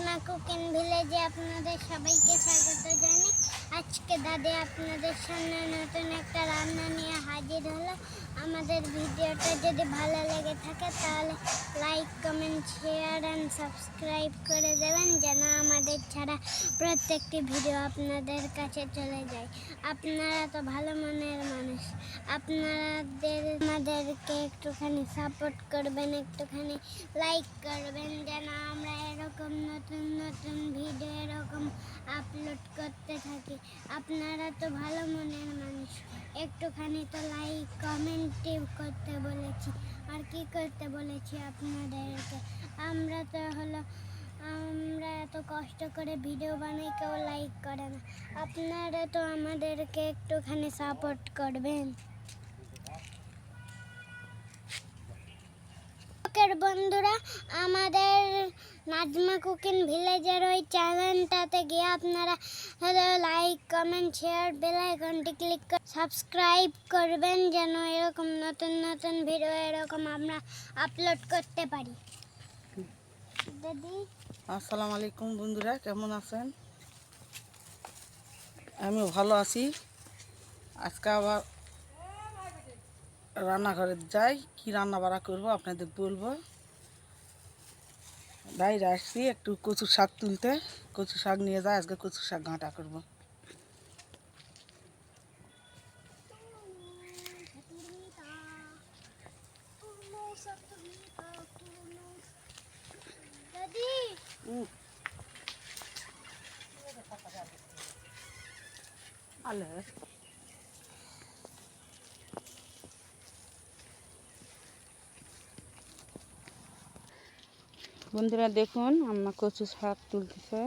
Cooking ভিলেজে আপনাদের সবাইকে স্বাগত জানাই। আজকে দাদি আপনাদের সামনে নতুন একটা রান্না নিয়ে হাজির হলো। আমাদের ভিডিওটা যদি ভালো লেগে থাকে, তাহলে like comment share and subscribe করে দেবেন, যেন আমাদের ছাড়া প্রত্যেকটি ভিডিও আপনাদের কাছে চলে যায়। আপনারা তো ভালো মনের মানুষ। আপনাদের, আমাদেরকে একটুখানি সাপোর্ট করবেন, একটুখানি লাইক করবেন, যেন আমরা এরকম নতুন নতুন ভিডিও এরকম আপলোড করতে থাকি। আপনারা তো ভালো মনের মানুষ। একটুখানি তো লাইক কমেন্ট করতে বলেছি। আর কি করতে বলেছি আপনাদেরকে? আমরা তো হলো, আমরা এত কষ্ট করে ভিডিও বানাই, কেউ লাইক করে না। আপনারা তো আমাদেরকে একটুখানি সাপোর্ট করবেন। ওকের বন্ধুরা, আমাদের নাজমা কুকিং ভিলেজের ওই চ্যানেলটাতে গিয়ে আপনারা লাইক কমেন্ট শেয়ার বেল আইকনটি ক্লিক করে সাবস্ক্রাইব করবেন যেন এরকম নতুন নতুন ভিডিও এরকম আমরা আপলোড করতে পারি। দিদি? আসসালামু আলাইকুম বন্ধুরা, কেমন আছেন? আমি ভালো আছি। আজকে আবার রান্নাঘরে যাই, কি রান্না বাড়া করব আপনাদের বলব। বাইরে আসছি একটু কচুর শাক তুলতে। কচুর শাক নিয়ে যাই, আজকে কচুর শাক ঘাঁটা করব দাদি আলে বন্ধুরা দেখুন আমার কচু শাক তুলতেছে।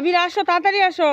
আবির আসো তাড়াতাড়ি আসো।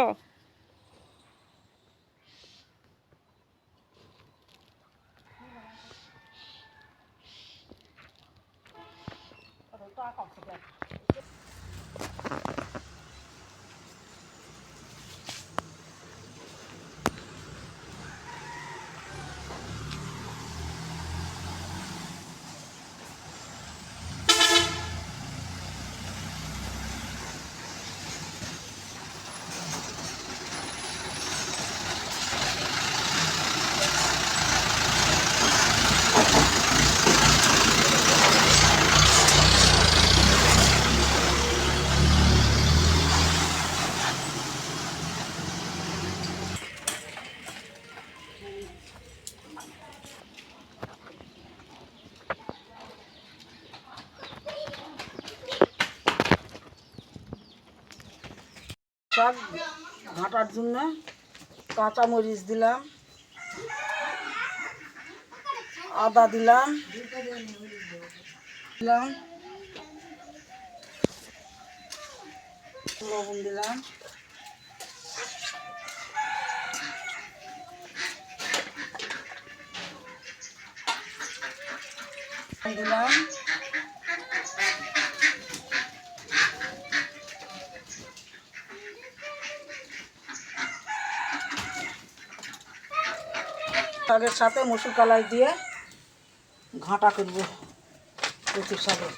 শাক ঘাঁটার জন্য কাঁচা মরিচ দিলাম আদা দিলাম দিলাম লবণ দিলাম। দিলাম। শাকের সাথে মসুর কালাই দিয়ে ঘাঁটা করব কচুর শাকের।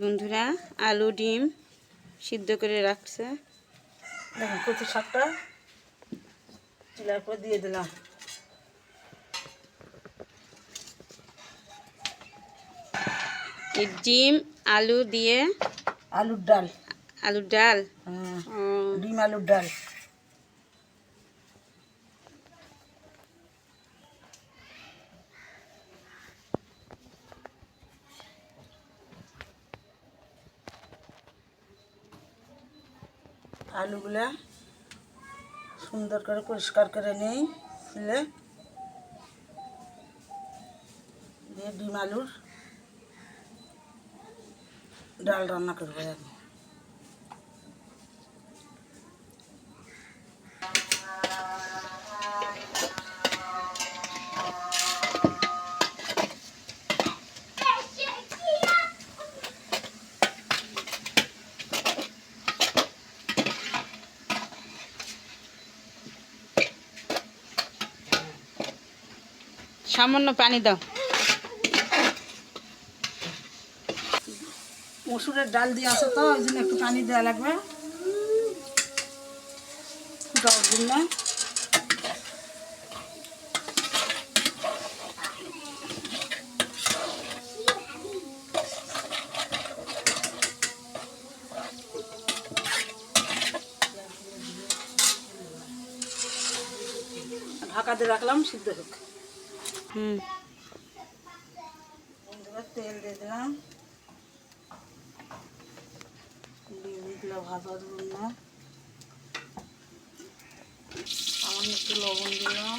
বন্ধুরা আলু ডিম সিদ্ধ করে রাখছে। দেখুন কচুর শাকটা চিলার দিয়ে দিলাম। ডিম আলু দিয়ে আলুর ডাল। আলুর ডাল? হ্যাঁ, ডিম আলুর ডাল। আলুগুলা সুন্দর করে পরিষ্কার করে নেই ফুলে। দিয়ে ডিম আলুর ডাল রান্না করব এখন সামান্য পানি দাও। মসুরের ডাল দিয়ে আসে তো ওই জন্য একটু পানি দেওয়া লাগবে। ফুটার জন্য ঢাকা দিয়ে রাখলাম সিদ্ধ হোক হুম। তেল দিয়ে দিলাম দিয়ে দিলাম ভাজা না সামান্য একটু লবণ দিলাম।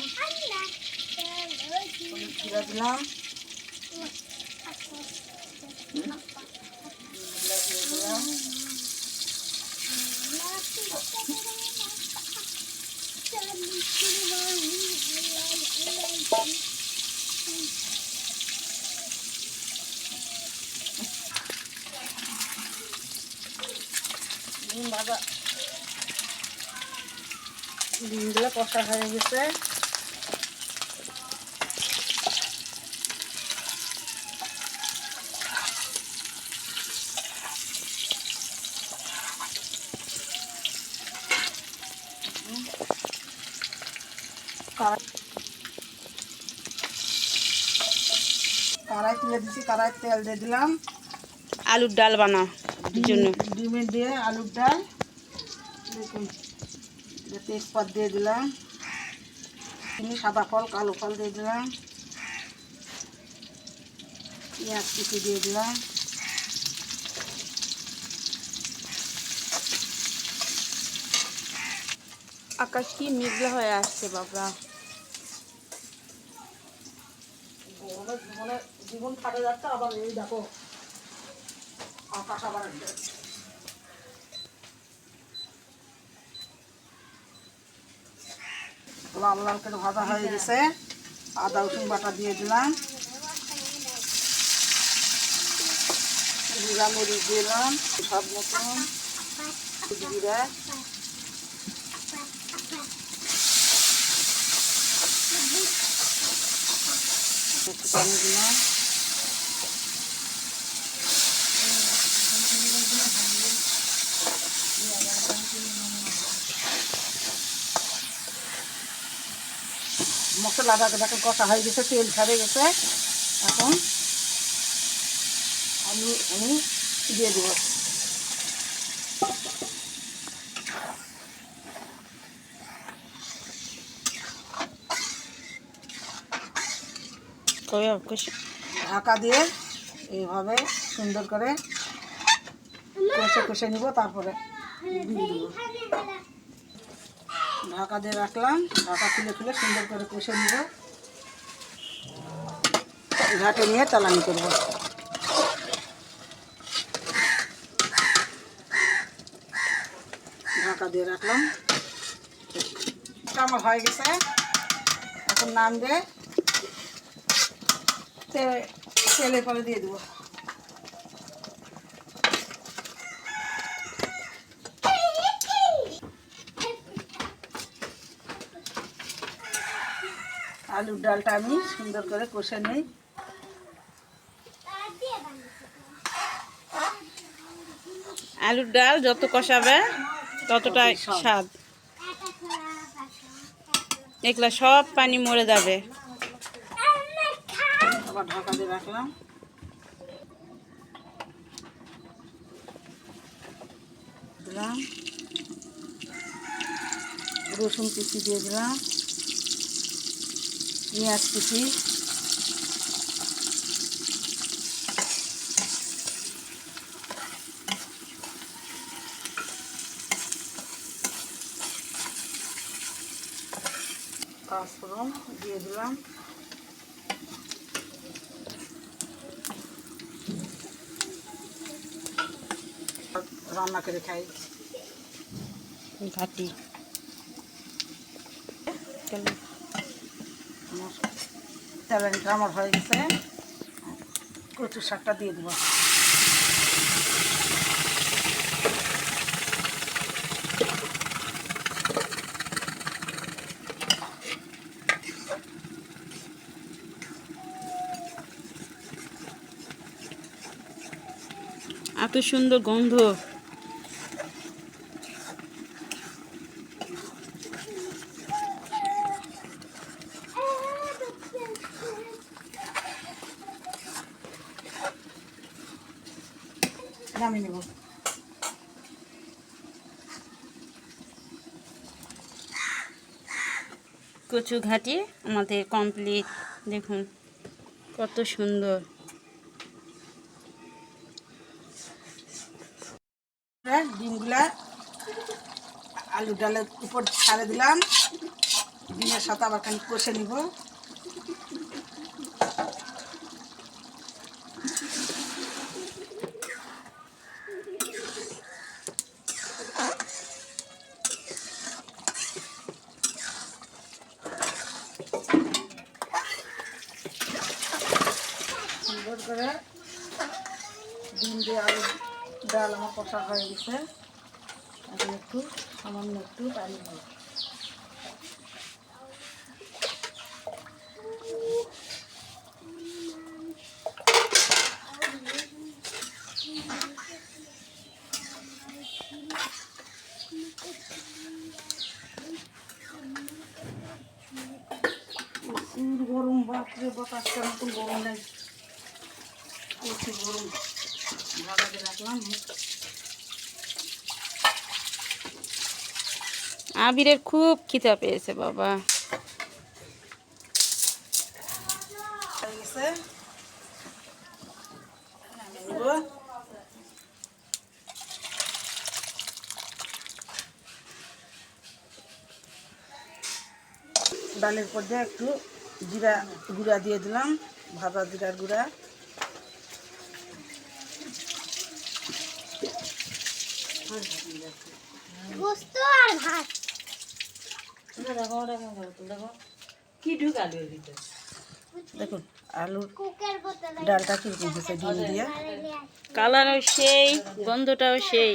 জিরা দিলাম। জিরা দিয়ে ডিম ভাজা ডিমগুলো কষা হয়ে গেছে। কড়াই তুলে দিচ্ছি কড়াই তেল দিয়ে দিলাম। আলুর ডাল জন্য। ডিম- দিয়ে আলুর ডাল দেখুন তেজপাত দিয়ে দিলাম। চিনি সাদা ফল কালো ফল দিয়ে দিলাম। পেঁয়াজ কুচি দিয়ে দিলাম। আকাশ কি মেঘলা হয়ে আসছে বাবা। জীবন ফাটে যাচ্ছে আবার এই দেখো। লাল লাল করে ভাজা হয়ে গেছে আদা রসুন বাটা দিয়ে দিলাম। জিরা মরিচ দিলাম সব মতন জিরা একটু দিলাম মশলাটা দেখো কষা হয়ে গেছে তেল ছাড়ে গেছে। এখন আমি আমি দিয়ে দেবো। ঢাকা দিয়ে এইভাবে সুন্দর করে কষে কষে নিব তারপরে দিয়ে দেবো। ঢাকা দিয়ে রাখলাম। ঢাকা খুলে খুলে সুন্দর করে কষে নিব। ঘাটে নিয়ে চালানি করব। ঢাকা দিয়ে রাখলাম। আমার হয়ে গেছে। এখন নাম দিয়ে তেলে পরে দিয়ে দেবো। আলুর ডালটা আমি সুন্দর করে কষে নিই। আলুর ডাল যত কষাবে ততটাই স্বাদ। এগুলা সব পানি মরে যাবে। আবার ঢাকা দিয়ে রাখলাম। দিলাম। রসুন কুচি দিয়ে দিলাম। পেঁয়াজ কুচি। পাঁচফোড়ন দিয়ে দিলাম। রান্না করে খাই। ঘাটি। চ্যালেঞ্জটা আমার হয়ে গেছে। কচু শাকটা দিয়ে দেবো। এত সুন্দর গন্ধ। নামিয়ে নেব। কচু ঘাটি আমাদের কমপ্লিট দেখুন কত সুন্দর। এবার ডিমগুলা আলু ডালের উপর ছাড়ে দিলাম। ডিমের সাথে আবার খানি কষে নিব সুন্দর করে ডিম দিয়ে আলু ডাল আমার কষা হয়ে গেছে। এখন একটু, সামান্য একটু পানি প্রচুর গরম, বাপরে, বাতাসটা মতন গরম লাগে প্রচুর গরম। ভাগাতে রাখলাম। আবিরের খুব খিদা পেয়েছে বাবা। ডালের পর দিয়ে একটু জিরা গুঁড়া দিয়ে দিলাম ভাজা জিরার গুঁড়া। আর ভাত। দেখুন আলুর ডালটা কীরকম হয়েছে ডিম দিয়ে? কালারও সেই গন্ধটাও সেই।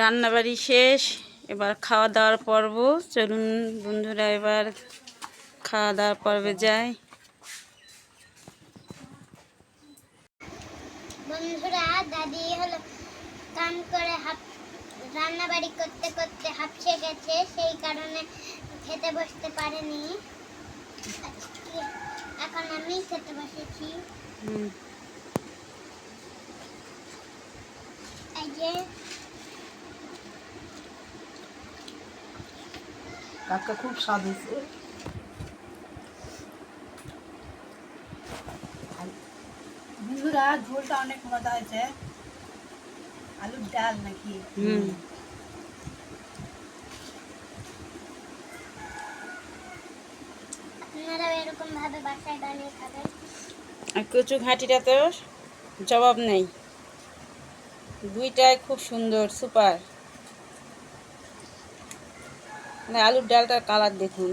রান্নাবাড়ি শেষ এবার খাওয়া দাওয়ার পর্ব। চলুন বন্ধুরা এবার খাওয়া দাওয়ার পর্বে যাই বন্ধুরা দাদি হলো কাম করে হাফ রান্না বাড়ি করতে করতে হাঁপসে গেছে সেই কারণে খেতে বসতে পারেনি। এখন আমি খেতে বসেছি। এই যে কাকা খুব স্বাদ হয়েছে। বন্ধুরা ঝোলটা অনেক মজা হয়েছে। আলুর ডাল নাকি? হুম। আর কচু ঘাটিটা তো জবাব নেই। দুইটাই খুব সুন্দর সুপার। মানে আলুর ডালটার কালার দেখুন।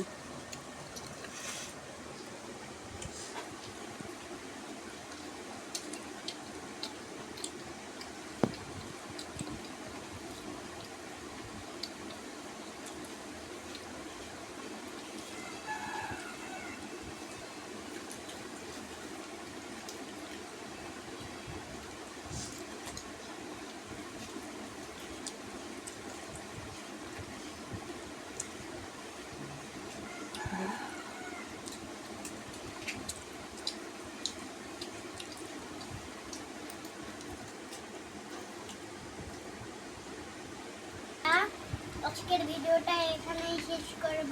আজকের ভিডিওটা এখানেই শেষ করব।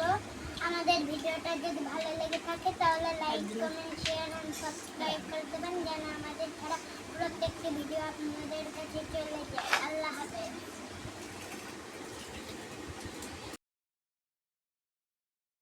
আমাদের ভিডিওটা যদি ভালো লেগে থাকে তাহলে লাইক কমেন্ট শেয়ার এবং সাবস্ক্রাইব করে দেবেন যেন আমাদের ছাড়া প্রত্যেকটি ভিডিও আপনাদের কাছে চলে যায়। আল্লাহ হাফেজ।